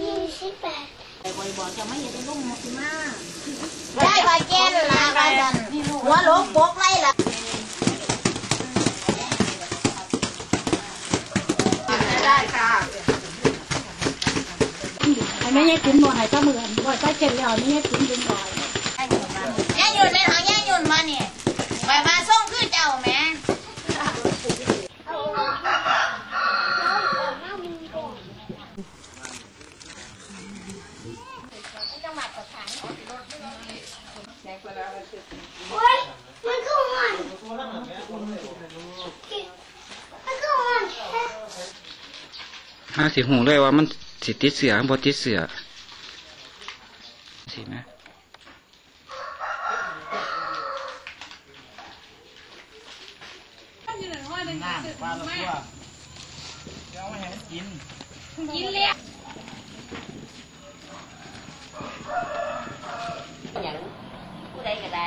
ยี่สิบแปดได้บาเจนละกันหัวโลกปกไรล่ะให้ไม่ให้กินบ่ให้เจ้ามือบ่ใส่เก็บแล้วไม่ให้กินดึงหน่อยย่หยุดในหางย่หยุดมาเนี่ยไปบ้าแม่ โอ้ยมันก็อ่อนมันก็อ่อนห้าสิหูเลยว่ามันสิติดเสือบ่ติดเสือสินะอย่างผู้ใดก็ได้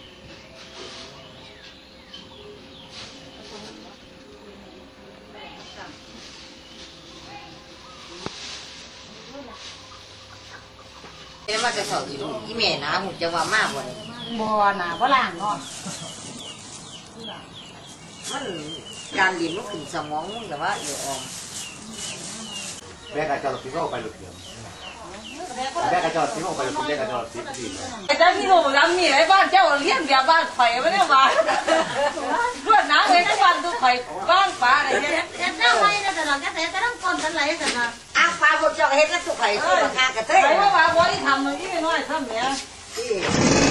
ว่าจะสอบอีลูกอีแม่นะหูจะว่ามากกว่าบ่น่ะบ่ล่างเนาะมันการเรียนมันขึ้นสมองแต่ว่าเดี๋ยวออมแม่กระจอดทิ้งออกไปหลุดเดียวแม่กระจอดทิ้งออกไปหลุดแม่กระจอดทิ้งดีเจ้าที่หนูรำนี่ไอ้บ้านเจ้าเลี้ยงเบียบ้านข่อยไม่ได้มาเพื่อนน้ำเองบ้านตัวข่อยบ้านป้าอะไรเงี้ยเฮ็ดแนวใหม่นะแต่ละกระแสแต่ต้องคนกันไหลแต่ละ อ้างฟ้าบนเจ้าเฮ็ดก็สุขไข่สุขค่ากระเทย ไอ้ว่าว่าบ่ได้ทำมันอีน้อยทำเนี่ยเ